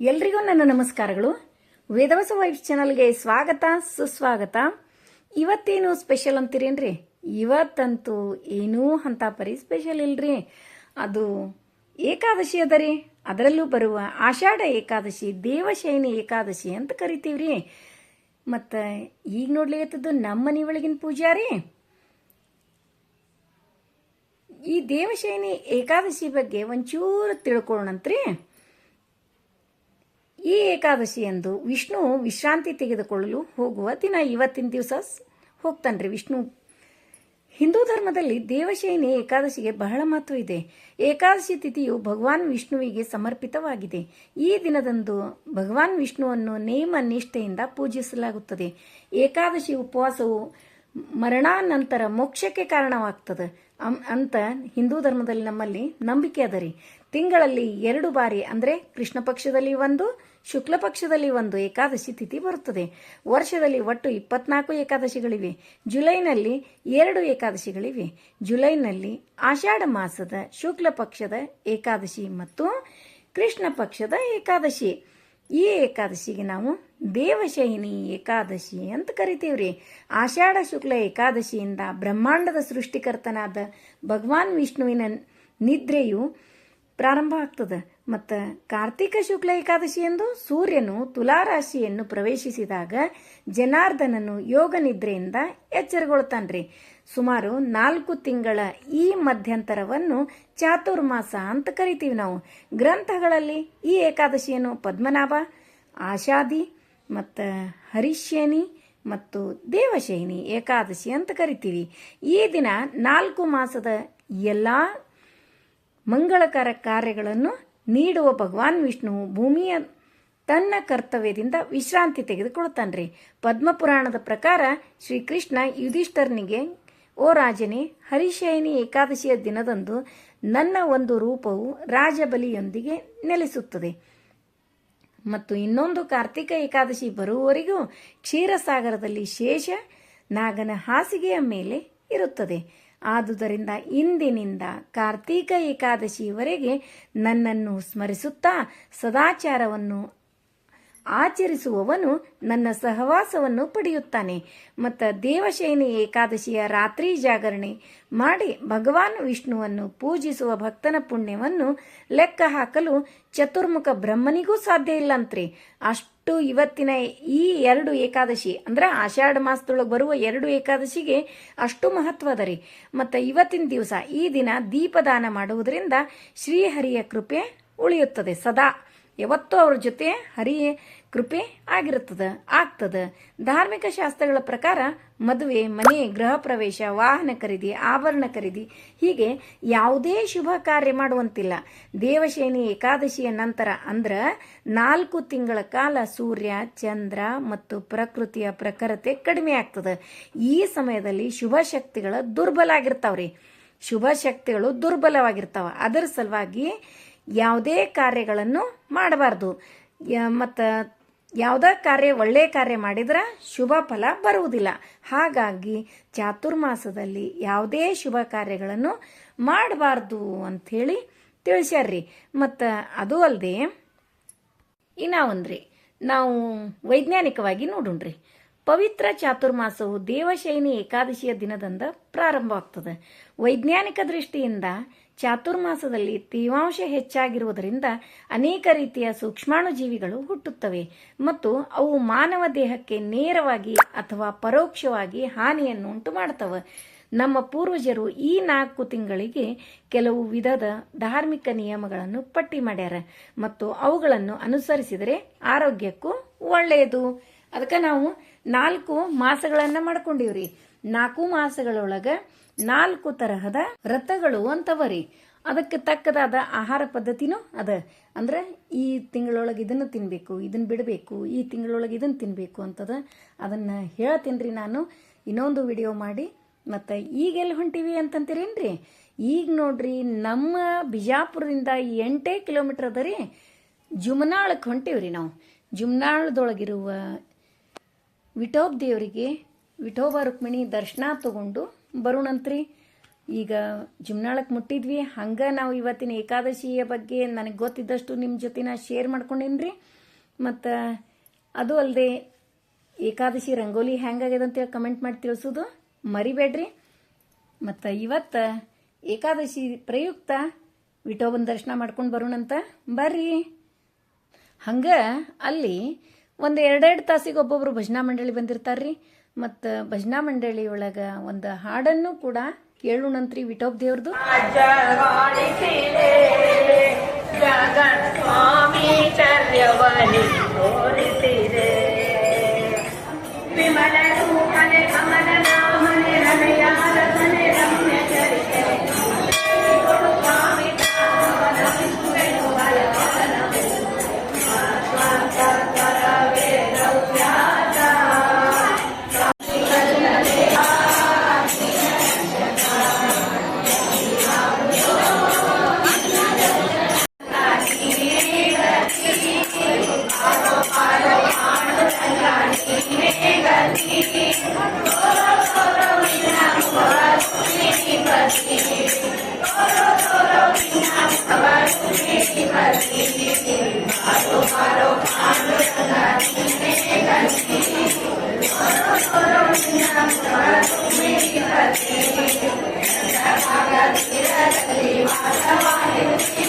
ಎಲ್ರಿಗೂ ನನ್ನ ನಮಸ್ಕಾರಗಳು. ವೇದವಸ ವೈಫ್ ಚಾನಲ್ಗೆ ಸ್ವಾಗತ, ಸುಸ್ವಾಗತ. ಇವತ್ತೇನು ಸ್ಪೆಷಲ್ ಅಂತೀರೇನ್ರಿ ಇವತ್ತಂತೂ ಏನೂ ಅಂತ ಪರಿ ಸ್ಪೆಷಲ್ ಇಲ್ರಿ. ಅದು ಏಕಾದಶಿ ಅದರಿ. ಅದರಲ್ಲೂ ಬರುವ ಆಷಾಢ ಏಕಾದಶಿ, ದೇವಶಯನಿ ಏಕಾದಶಿ ಅಂತ ಕರಿತೀವ್ರಿ. ಮತ್ತು ಈಗ ನೋಡ್ಲಿಕ್ಕತ್ತದ್ದು ನಮ್ಮ ಮನೆ ಒಳಗಿನ ಪೂಜಾರಿ. ಈ ದೇವಶಯನಿ ಏಕಾದಶಿ ಬಗ್ಗೆ ಒಂಚೂರು ತಿಳ್ಕೊಳ್ಳೋಣಂತ್ರಿ ಈ ಏಕಾದಶಿಯಂದು ವಿಷ್ಣು ವಿಶ್ರಾಂತಿ ತೆಗೆದುಕೊಳ್ಳಲು ಹೋಗುವ ದಿನ ಇವತ್ತಿನ ದಿವಸ ಹೋಗ್ತಾನ್ರಿ ವಿಷ್ಣು. ಹಿಂದೂ ಧರ್ಮದಲ್ಲಿ ದೇವಶಯನಿ ಏಕಾದಶಿಗೆ ಬಹಳ ಮಹತ್ವ ಇದೆ. ಏಕಾದಶಿ ತಿಥಿಯು ಭಗವಾನ್ ವಿಷ್ಣುವಿಗೆ ಸಮರ್ಪಿತವಾಗಿದೆ. ಈ ದಿನದಂದು ಭಗವಾನ್ ವಿಷ್ಣುವನ್ನು ನೇಮ ನಿಷ್ಠೆಯಿಂದ ಪೂಜಿಸಲಾಗುತ್ತದೆ. ಏಕಾದಶಿ ಉಪವಾಸವು ಮರಣಾನಂತರ ಮೋಕ್ಷಕ್ಕೆ ಕಾರಣವಾಗ್ತದೆ. ಅಂತ ಹಿಂದೂ ಧರ್ಮದಲ್ಲಿ ನಮ್ಮಲ್ಲಿ ನಂಬಿಕೆ ಅದರಿ. ತಿಂಗಳಲ್ಲಿ ಎರಡು ಬಾರಿ, ಅಂದರೆ ಕೃಷ್ಣ ಪಕ್ಷದಲ್ಲಿ ಒಂದು ಶುಕ್ಲ ಪಕ್ಷದಲ್ಲಿ ಒಂದು ಏಕಾದಶಿ ತಿಥಿ ಬರುತ್ತದೆ. ವರ್ಷದಲ್ಲಿ ಒಟ್ಟು ಇಪ್ಪತ್ನಾಲ್ಕು ಏಕಾದಶಿಗಳಿವೆ. ಜುಲೈನಲ್ಲಿ ಎರಡು ಏಕಾದಶಿಗಳಿವೆ. ಜುಲೈನಲ್ಲಿ ಆಷಾಢ ಮಾಸದ ಶುಕ್ಲ ಪಕ್ಷದ ಏಕಾದಶಿ ಮತ್ತು ಕೃಷ್ಣ ಪಕ್ಷದ ಏಕಾದಶಿ. ಈ ಏಕಾದಶಿಗೆ ನಾವು ದೇವಶಯಿನಿ ಏಕಾದಶಿ ಅಂತ ಕರಿತೀವ್ರಿ. ಆಷಾಢ ಶುಕ್ಲ ಏಕಾದಶಿಯಿಂದ ಬ್ರಹ್ಮಾಂಡದ ಸೃಷ್ಟಿಕರ್ತನಾದ ಭಗವಾನ್ ವಿಷ್ಣುವಿನ ನಿದ್ರೆಯು ಪ್ರಾರಂಭ ಆಗ್ತದೆ. ಮತ್ತು ಕಾರ್ತಿಕ ಶುಕ್ಲ ಏಕಾದಶಿ ಎಂದು ಸೂರ್ಯನು ತುಲಾರಾಶಿಯನ್ನು ಪ್ರವೇಶಿಸಿದಾಗ ಜನಾರ್ದನನು ಯೋಗ ನಿದ್ರೆಯಿಂದ ಎಚ್ಚರಗೊಳ್ತಾನ್ರಿ. ಸುಮಾರು ನಾಲ್ಕು ತಿಂಗಳ ಈ ಮಧ್ಯಂತರವನ್ನು ಚಾತುರ್ಮಾಸ ಅಂತ ಕರಿತೀವಿ ನಾವು. ಗ್ರಂಥಗಳಲ್ಲಿ ಈ ಏಕಾದಶಿಯನ್ನು ಪದ್ಮನಾಭ ಆಷಾದಿ ಮತ್ತು ಹರಿಶ್ಯನಿ ಮತ್ತು ದೇವಶೈನಿ ಏಕಾದಶಿ ಅಂತ ಕರಿತೀವಿ. ಈ ದಿನ ನಾಲ್ಕು ಮಾಸದ ಎಲ್ಲ ಮಂಗಳಕರ ಕಾರ್ಯಗಳನ್ನು ನೀಡುವ ಭಗವಾನ್ ವಿಷ್ಣು ಭೂಮಿಯ ತನ್ನ ಕರ್ತವ್ಯದಿಂದ ವಿಶ್ರಾಂತಿ ತೆಗೆದುಕೊಳ್ತಾನ್ರಿ. ಪದ್ಮಪುರಾಣದ ಪ್ರಕಾರ ಶ್ರೀಕೃಷ್ಣ ಯುಧಿಷ್ಠರ್ನಿಗೆ, ಓ ರಾಜನೇ, ಹರಿಶಯನಿ ಏಕಾದಶಿಯ ದಿನದಂದು ನನ್ನ ಒಂದು ರೂಪವು ರಾಜಬಲಿಯೊಂದಿಗೆ ನೆಲೆಸುತ್ತದೆ. ಮತ್ತು ಇನ್ನೊಂದು ಕಾರ್ತಿಕ ಏಕಾದಶಿ ಬರುವವರೆಗೂ ಕ್ಷೀರಸಾಗರದಲ್ಲಿ ಶೇಷ ನಾಗನ ಹಾಸಿಗೆಯ ಮೇಲೆ ಇರುತ್ತದೆ. ಆದುದರಿಂದ ಇಂದಿನಿಂದ ಕಾರ್ತೀಕ ಏಕಾದಶಿವರೆಗೆ ನನ್ನನ್ನು ಸ್ಮರಿಸುತ್ತಾ ಸದಾಚಾರವನ್ನು ಆಚರಿಸುವವನು ನನ್ನ ಸಹವಾಸವನ್ನು ಪಡೆಯುತ್ತಾನೆ. ಮತ್ತು ದೇವಶೈನಿ ಏಕಾದಶಿಯ ರಾತ್ರಿ ಜಾಗರಣೆ ಮಾಡಿ ಭಗವಾನ್ ವಿಷ್ಣುವನ್ನು ಪೂಜಿಸುವ ಭಕ್ತನ ಪುಣ್ಯವನ್ನು ಲೆಕ್ಕ ಹಾಕಲು ಚತುರ್ಮುಖ ಬ್ರಹ್ಮನಿಗೂ ಸಾಧ್ಯ ಇಲ್ಲಂತ್ರಿ. ಅಷ್ಟು ಇವತ್ತಿನ ಈ ಎರಡು ಏಕಾದಶಿ, ಅಂದ್ರೆ ಆಷಾಢ ಮಾಸದೊಳಗೆ ಬರುವ ಎರಡು ಏಕಾದಶಿಗೆ ಅಷ್ಟು ಮಹತ್ವ ಅದ ರೀ. ಮತ್ತು ಇವತ್ತಿನ ದಿವಸ ಈ ದಿನ ದೀಪದಾನ ಮಾಡುವುದರಿಂದ ಶ್ರೀಹರಿಯ ಕೃಪೆ ಉಳಿಯುತ್ತದೆ ಸದಾ. ಯಾವತ್ತೂ ಅವ್ರ ಜೊತೆ ಹರಿ ಕೃಪೆ ಆಗಿರುತ್ತದೆ, ಆಗ್ತದ. ಧಾರ್ಮಿಕ ಶಾಸ್ತ್ರಗಳ ಪ್ರಕಾರ ಮದುವೆ, ಮನೆ, ಗೃಹ ಪ್ರವೇಶ, ವಾಹನ ಖರೀದಿ, ಆಭರಣ ಖರೀದಿ ಹೀಗೆ ಯಾವುದೇ ಶುಭ ಕಾರ್ಯ ಮಾಡುವಂತಿಲ್ಲ. ದೇವಶೇನಿ ಏಕಾದಶಿಯ ನಂತರ ಅಂದ್ರೆ ನಾಲ್ಕು ತಿಂಗಳ ಕಾಲ ಸೂರ್ಯ, ಚಂದ್ರ ಮತ್ತು ಪ್ರಕೃತಿಯ ಪ್ರಖರತೆ ಕಡಿಮೆ ಆಗ್ತದೆ. ಈ ಸಮಯದಲ್ಲಿ ಶುಭ ಶಕ್ತಿಗಳ ದುರ್ಬಲ ಆಗಿರ್ತಾವ್ರಿ. ಶುಭ ಶಕ್ತಿಗಳು ದುರ್ಬಲವಾಗಿರ್ತಾವ. ಅದರ ಸಲುವಾಗಿ ಯಾವುದೇ ಕಾರ್ಯಗಳನ್ನು ಮಾಡಬಾರ್ದು. ಮತ್ತು ಯಾವುದೇ ಕಾರ್ಯ ಒಳ್ಳೆಯ ಕಾರ್ಯ ಮಾಡಿದ್ರೆ ಶುಭ ಫಲ ಬರುವುದಿಲ್ಲ. ಹಾಗಾಗಿ ಚಾತುರ್ಮಾಸದಲ್ಲಿ ಯಾವುದೇ ಶುಭ ಕಾರ್ಯಗಳನ್ನು ಮಾಡಬಾರ್ದು ಅಂಥೇಳಿ ತಿಳಿಸ್ಯಾರ್ರಿ. ಮತ್ತು ಅದು ಅಲ್ಲದೆ ಇನ್ನ ಒಂದ್ರಿ, ನಾವು ವೈಜ್ಞಾನಿಕವಾಗಿ ನೋಡೋಣ್ರಿ. ಪವಿತ್ರ ಚಾತುರ್ಮಾಸವು ದೇವಶೈನಿ ಏಕಾದಶಿಯ ದಿನದಿಂದ ಪ್ರಾರಂಭವಾಗ್ತದೆ. ವೈಜ್ಞಾನಿಕ ದೃಷ್ಟಿಯಿಂದ ಚಾತುರ್ಮಾಸದಲ್ಲಿ ತೇವಾಂಶ ಹೆಚ್ಚಾಗಿರುವುದರಿಂದ ಅನೇಕ ರೀತಿಯ ಸೂಕ್ಷ್ಮಾಣುಜೀವಿಗಳು ಹುಟ್ಟುತ್ತವೆ ಮತ್ತು ಅವು ಮಾನವ ದೇಹಕ್ಕೆ ನೇರವಾಗಿ ಅಥವಾ ಪರೋಕ್ಷವಾಗಿ ಹಾನಿಯನ್ನು ಉಂಟು ಮಾಡ್ತವೆ. ನಮ್ಮ ಪೂರ್ವಜರು ಈ ನಾಲ್ಕು ತಿಂಗಳಿಗೆ ಕೆಲವು ವಿಧದ ಧಾರ್ಮಿಕ ನಿಯಮಗಳನ್ನು ಪಟ್ಟಿ ಮಾಡ್ಯಾರ ಮತ್ತು ಅವುಗಳನ್ನು ಅನುಸರಿಸಿದರೆ ಆರೋಗ್ಯಕ್ಕೂ ಒಳ್ಳೆಯದು. ಅದಕ್ಕೆ ನಾವು ನಾಲ್ಕು ಮಾಸಗಳನ್ನು ಮಾಡ್ಕೊಂಡಿವ್ರಿ. ನಾಲ್ಕು ಮಾಸಗಳೊಳಗ ನಾಲ್ಕು ತರಹದ ವ್ರತಗಳು ಅಂತವರಿ. ಅದಕ್ಕೆ ತಕ್ಕದಾದ ಆಹಾರ ಪದ್ಧತಿನೂ ಅದ. ಅಂದ್ರೆ ಈ ತಿಂಗಳೊಳಗೆ ಇದನ್ನು ತಿನ್ನಬೇಕು ಇದನ್ನ ಬಿಡಬೇಕು, ಈ ತಿಂಗಳೊಳಗೆ ಇದನ್ನು ತಿನ್ನಬೇಕು ಅಂತದ. ಅದನ್ನ ಹೇಳ್ತೀನಿ ನಾನು. ಇನ್ನೊಂದು ವಿಡಿಯೋ ಮಾಡಿ. ಮತ್ತು ಈಗ ಎಲ್ಲಿ ಹೊಂಟಿವಿ ಅಂತಂತೀರೇನ್ರಿ? ಈಗ ನೋಡ್ರಿ ನಮ್ಮ ಬಿಜಾಪುರದಿಂದ ಎಂಟೇ ಕಿಲೋಮೀಟರ್ ಅದ ರೀ. ಜುಮ್ನಾಳಕ್ಕೆ ಹೊಂಟೀವ್ರಿ ನಾವು. ಜುಮ್ನಾಳದೊಳಗಿರುವ ವಿಠೋಬ್ ದೇವರಿಗೆ ವಿಠೋಬ ರುಕ್ಮಿಣಿ ದರ್ಶನ ತಗೊಂಡು ಬರೋಣಂತ್ರಿ, ಈಗ ಜಿಮ್ನಾಳಕ್ಕೆ ಮುಟ್ಟಿದ್ವಿ. ಹಂಗೆ ನಾವು ಇವತ್ತಿನ ಏಕಾದಶಿಯ ಬಗ್ಗೆ ನನಗೆ ಗೊತ್ತಿದ್ದಷ್ಟು ನಿಮ್ಮ ಜೊತೆ ಶೇರ್ ಮಾಡ್ಕೊಂಡಿನ್ರಿ. ಮತ್ತು ಅದು ಅಲ್ಲದೆ ಏಕಾದಶಿ ರಂಗೋಲಿ ಹೆಂಗಾಗ್ಯದ ಅಂತೇಳಿ ಕಮೆಂಟ್ ಮಾಡಿ ತಿಳಿಸೋದು ಮರಿಬೇಡ್ರಿ. ಮತ್ತು ಇವತ್ತು ಏಕಾದಶಿ ಪ್ರಯುಕ್ತ ವಿಠೋಬನ ದರ್ಶನ ಮಾಡ್ಕೊಂಡು ಬರೋಣಂತ ಬರ್ರಿ. ಹಂಗೆ ಅಲ್ಲಿ ಒಂದು ಎರಡೆರಡು ತಾಸಿಗೆ ಒಬ್ಬೊಬ್ರು ಭಜನಾ ಮಂಡಳಿ ಬಂದಿರ್ತಾರ್ರಿ. ಮತ್ತು ಭಜನಾ ಮಂಡಳಿ ಒಳಗೆ ಒಂದು ಹಾಡನ್ನು ಕೂಡ ಕೇಳೋಣಂತ್ರಿ ವಿಠೋಬ್ ದೇವ್ರದ್ದು ಸ್ವಾಮಿ माता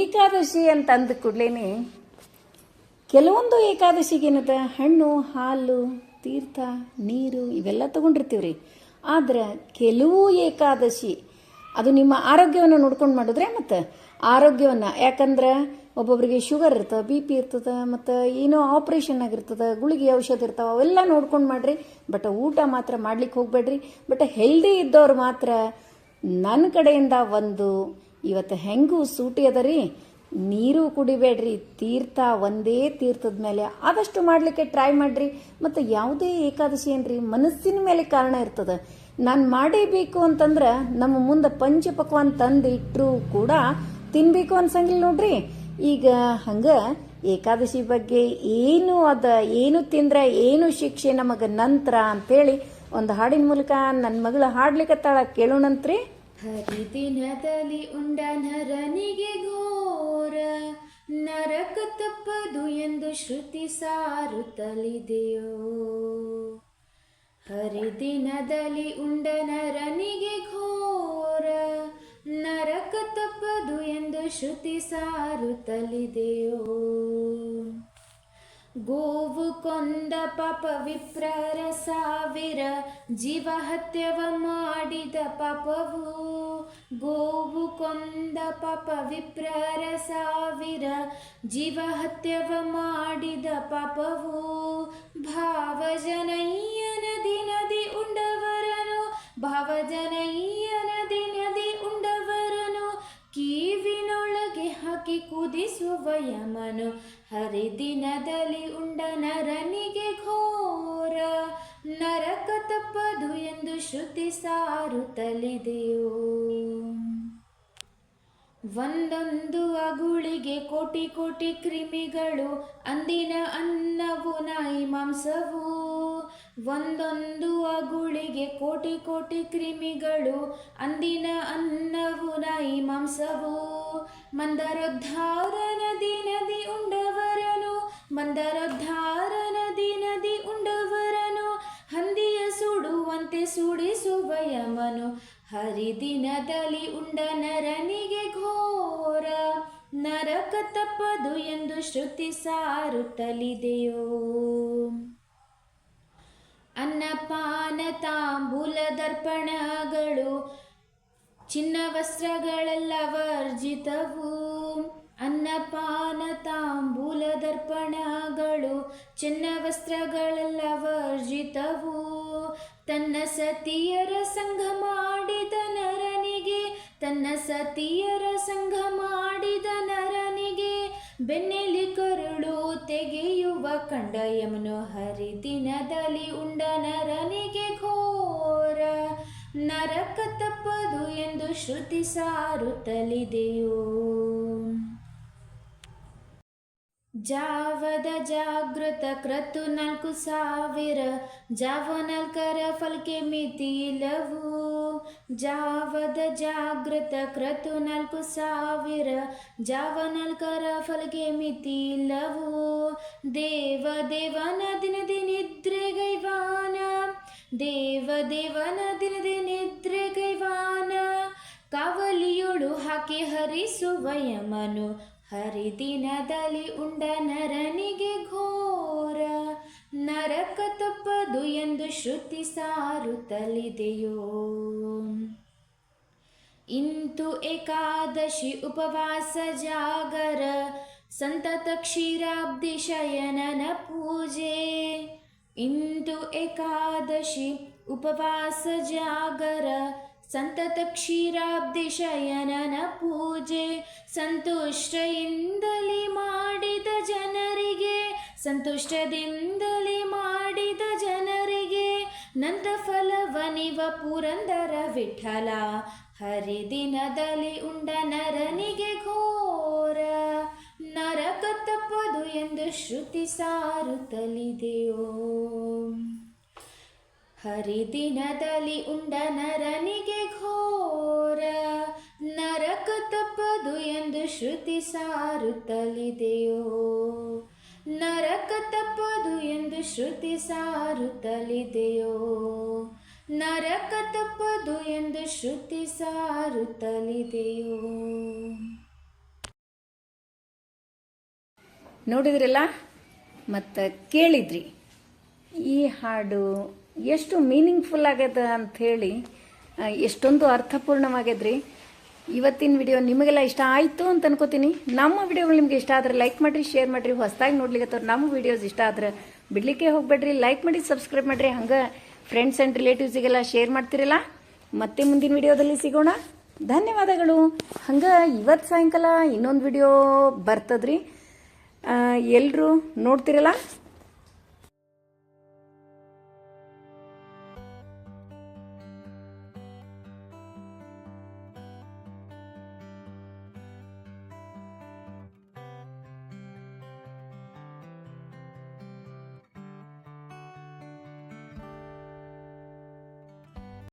ಏಕಾದಶಿ ಅಂತ ಅಂದ ಕೂಡಲೇ ಕೆಲವೊಂದು ಏಕಾದಶಿಗೆ ಏನದ ಹಣ್ಣು, ಹಾಲು, ತೀರ್ಥ, ನೀರು ಇವೆಲ್ಲ ತಗೊಂಡಿರ್ತೀವಿ ರೀ ಆದ್ರೆ ಕೆಲವು ಏಕಾದಶಿ, ಅದು ನಿಮ್ಮ ಆರೋಗ್ಯವನ್ನು ನೋಡ್ಕೊಂಡು ಮಾಡಿದ್ರೆ ಮತ್ತು ಆರೋಗ್ಯವನ್ನು, ಯಾಕಂದ್ರೆ ಒಬ್ಬೊಬ್ಬರಿಗೆ ಶುಗರ್ ಇರ್ತದೆ, ಬಿ ಪಿ ಇರ್ತದೆ, ಮತ್ತು ಏನೋ ಆಪ್ರೇಷನ್ ಆಗಿರ್ತದೆ, ಗುಳಿಗೆ ಔಷಧ ಇರ್ತಾವೆ, ಅವೆಲ್ಲ ನೋಡ್ಕೊಂಡು ಮಾಡ್ರಿ. ಬಟ್ ಊಟ ಮಾತ್ರ ಮಾಡ್ಲಿಕ್ಕೆ ಹೋಗಬೇಡ್ರಿ. ಬಟ್ ಹೆಲ್ದಿ ಇದ್ದವ್ರು ಮಾತ್ರ ನನ್ನ ಕಡೆಯಿಂದ ಒಂದು ಇವತ್ತು ಹೆಂಗೂ ಸೂಟಿ ಅದ ರೀ? ನೀರು ಕುಡಿಬೇಡ್ರಿ, ತೀರ್ಥ ಒಂದೇ ತೀರ್ಥದ ಮೇಲೆ. ಆದಷ್ಟು ಮಾಡಲಿಕ್ಕೆ ಟ್ರೈ ಮಾಡ್ರಿ. ಮತ್ತು ಯಾವುದೇ ಏಕಾದಶಿ ಏನ್ರಿ? ಮನಸ್ಸಿನ ಮೇಲೆ ಕಾರಣ ಇರ್ತದೆ. ನಾನು ಮಾಡೇಬೇಕು ಅಂತಂದ್ರೆ ನಮ್ಮ ಮುಂದೆ ಪಂಚಪಕ್ವಾನ್ ತಂದು ಇಟ್ಟರೂ ಕೂಡ ತಿನ್ಬೇಕು ಅನ್ಸಂಗಿಲ್ಲ ನೋಡ್ರಿ. ಈಗ ಹಂಗೆ ಏಕಾದಶಿ ಬಗ್ಗೆ ಏನು ಅದ, ಏನು ತಿಂದ್ರೆ, ಏನು ಶಿಕ್ಷೆ ನಮಗೆ ನಂತರ ಅಂತೇಳಿ ಒಂದು ಹಾಡಿನ ಮೂಲಕ ನನ್ನ ಮಗಳು ಹಾಡ್ಲಿಕ್ಕತ್ತಾಳ ಕೇಳೋಣಂತ್ರಿ. ಹರಿದಿನದಲ್ಲಿ ಉಂಡ ನರನಿಗೆ ಘೋರ ನರಕ ತಪ್ಪದು ಎಂದು ಶ್ರುತಿ ಸಾರುತ್ತಲಿದೆಯೋ? ಹರಿದಿನದಲ್ಲಿ ಉಂಡ ನರನಿಗೆ ಘೋರ ನರಕ ತಪ್ಪದು ಎಂದು ಶ್ರುತಿ ಸಾರುತ್ತಲಿದೆಯೋ? ಗೋವು ಕೊಂದ ಪಾಪ ವಿಪ್ರರ ಸಾವಿರ ಜೀವ ಹತ್ಯವ ಮಾಡಿದ ಪಾಪವು ಗೋವು ಕೊಂದ ಪಾಪ ವಿಪ್ರರ ಸಾವಿರ ಜೀವ ಹತ್ಯವ ಮಾಡಿದ ಪಾಪವು ಭಾವಜನಯ್ಯನ ದಿನದಿ ಉಂಡವರನು ಭಾವಜನಯ್ಯನ ಕುದಿಸುವ ಯಮನು ಹರಿದಿನದಲ್ಲಿ ಉಂಡ ನರನಿಗೆ ಘೋರ. ನರಕ ತಪ್ಪದು ಎಂದು ಶ್ರುತಿ ಸಾರುತ್ತಲಿದೆಯೋ? ಒಂದೊಂದು ಅಗುಳಿಗೆ ಕೋಟಿ ಕೋಟಿ ಕ್ರಿಮಿಗಳು, ಅಂದಿನ ಅನ್ನವು ನಾಯಿ ಮಾಂಸವು. ಒಂದೊಂದು ಅಗುಳಿಗೆ ಕೋಟಿ ಕೋಟಿ ಕ್ರಿಮಿಗಳು, ಅಂದಿನ ಅನ್ನವು ನಾಯಿ ಮಾಂಸವು. ಮಂದರೋದ್ಧಾರನ ದಿನದಿ ಉಂಡವರನು. ಮಂದರೋದ್ಧಾರ ನದಿ ನದಿ ಉಂಡವರನು. ಹಂದಿಯ ಸುಡುವಂತೆ ಸುಡಿಸುವ ಯಮನು. ಹರಿದಿನದಲ್ಲಿ ಉಂಡ ನರನಿಗೆ ಘೋರ. ನರಕ ತಪ್ಪದು ಎಂದು ಶ್ರುತಿ ಸಾರುತ್ತಲಿದೆಯೋ. ಅನ್ನಪಾನ ತಾಂಬೂಲ ದರ್ಪಣಗಳು. ಚಿನ್ನ ವಸ್ತ್ರಗಳೆಲ್ಲ ವರ್ಜಿತವು. ಅನ್ನಪಾನ ತಾಂಬೂಲ ದರ್ಪಣಗಳು, ಚಿನ್ನ ವರ್ಜಿತವು ತನ್ನ ಸತಿಯರ ಸಂಘ ಮಾಡಿದ ನರನಿಗೆ, ತನ್ನ ಸತಿಯರ ಸಂಘ ಮಾಡಿದ ನರನಿಗೆ, ಬೆನ್ನೆಲಿ ಕರುಳು ತೆಗೆಯುವ ಕಂಡ ಯಮನು ಹರಿದಿನದಲ್ಲಿ ಉಂಡ ನರನಿಗೆ ಘೋರ. ನರಕ ತಪ್ಪದು ಎಂದು ಶ್ರುತಿ ಸಾರುತ್ತಲಿದೆಯೋ. ಜಾವದ ಜಾಗೃತ ಕ್ರತು ನಾಲ್ಕು ಸಾವಿರ, ಜಾವ ನಾಲ್ಕರ ಫಲ್ಕೆ ಮಿತಿ ಲವು ಜಾವದ ಜಾಗೃತ ಕ್ರತು ನಾಲ್ಕು ಸಾವಿರ, ಜಾವ ನಾಲ್ಕರ ಫಲ್ಕೆ ಮಿತಿ ಲವು ದೇವ ದೇವನ ದಿನದಿ ನಿದ್ರೆಗೈವಾನ ದೇವ ದೇವನ ದಿನದಿ ನಿದ್ರೆಗೈವಾನ ಕವಲಿಯೊಳು ಹಾಕಿ ಹರಿಸುವ ಯಮನು ಹರಿದಿನದಲ್ಲಿ ಉಂಡ ನರನಿಗೆ ಘೋರ ನರಕ ತಪ್ಪದು ಎಂದು ಶ್ರುತಿ ಸಾರುತ್ತಲಿದೆಯೋ ಇಂತು ಏಕಾದಶಿ ಉಪವಾಸ ಜಾಗರ ಸಂತತ ಕ್ಷೀರಾಬ್ಧಿ ಶಯನನ ಪೂಜೆ ಇಂದು ಏಕಾದಶಿ ಉಪವಾಸ ಜಾಗರ ಸಂತತ ಕ್ಷೀರಾಬ್ಧಿ ಶಯನನ ಪೂಜೆ, ಸಂತುಷ್ಟಯಿಂದಲೇ ಮಾಡಿದ ಜನರಿಗೆ, ಸಂತುಷ್ಟದಿಂದಲೇ ಮಾಡಿದ ಜನರಿಗೆ ನಂತ ಫಲವನಿವ ಪುರಂದರ ವಿಠಲ, ಹರಿದಿನದಲ್ಲಿ ಉಂಡ ನರನಿಗೆ ಘೋರ. ನರಕ ತಪ್ಪದು ಎಂದು ಶ್ರುತಿ ಸಾರುತ್ತಲಿದೆಯೋ? ಹರಿದಿನದಲ್ಲಿ ಉಂಡ ನರನಿಗೆ ಘೋರ, ನರಕ ತಪ್ಪದು ಎಂದು ಶ್ರುತಿ ಸಾರುತ್ತಲಿದೆಯೋ? ನರಕ ತಪ್ಪದು ಎಂದು ಶ್ರುತಿ ಸಾರುತ್ತಲಿದೆಯೋ? ನರಕ ತಪ್ಪದು ಎಂದು ಶ್ರುತಿ ಸಾರುತ್ತಲಿದೆಯೋ? ನೋಡಿದ್ರಲ್ಲ? ಮತ್ತು ಕೇಳಿದ್ರಿ. ಈ ಹಾಡು ಎಷ್ಟು ಮೀನಿಂಗ್ಫುಲ್ ಆಗ್ಯದ ಹೇಳಿ ಎಷ್ಟೊಂದು ಅರ್ಥಪೂರ್ಣವಾಗ್ಯದ್ರಿ. ಇವತ್ತಿನ ವಿಡಿಯೋ ನಿಮಗೆಲ್ಲ ಇಷ್ಟ ಆಯಿತು ಅಂತ ಅನ್ಕೋತೀನಿ. ನಮ್ಮ ವಿಡಿಯೋಗಳು ನಿಮ್ಗೆ ಇಷ್ಟ ಆದರೆ ಲೈಕ್ ಮಾಡಿರಿ ಶೇರ್ ಮಾಡಿರಿ, ಹೊಸದಾಗಿ ನೋಡ್ಲಿಕ್ಕೆ ನಮ್ಮ ವಿಡಿಯೋಸ್ ಇಷ್ಟ ಆದ್ರೆ ಬಿಡ್ಲಿಕ್ಕೆ ಹೋಗ್ಬೇಡ್ರಿ. ಲೈಕ್ ಮಾಡಿ ಸಬ್ಸ್ಕ್ರೈಬ್ ಮಾಡಿರಿ, ಹಂಗೆ ಫ್ರೆಂಡ್ಸ್ ಆ್ಯಂಡ್ ರಿಲೇಟಿವ್ಸಿಗೆಲ್ಲ ಶೇರ್ ಮಾಡ್ತಿರಲ್ಲ. ಮತ್ತೆ ಮುಂದಿನ ವಿಡಿಯೋದಲ್ಲಿ ಸಿಗೋಣ. ಧನ್ಯವಾದಗಳು. ಹಂಗೆ ಇವತ್ತು ಸಾಯಂಕಾಲ ಇನ್ನೊಂದು ವಿಡಿಯೋ ಬರ್ತದ್ರಿ. ಎಲ್ಲರೂ ನೋಡ್ತಿರಲ್ಲ?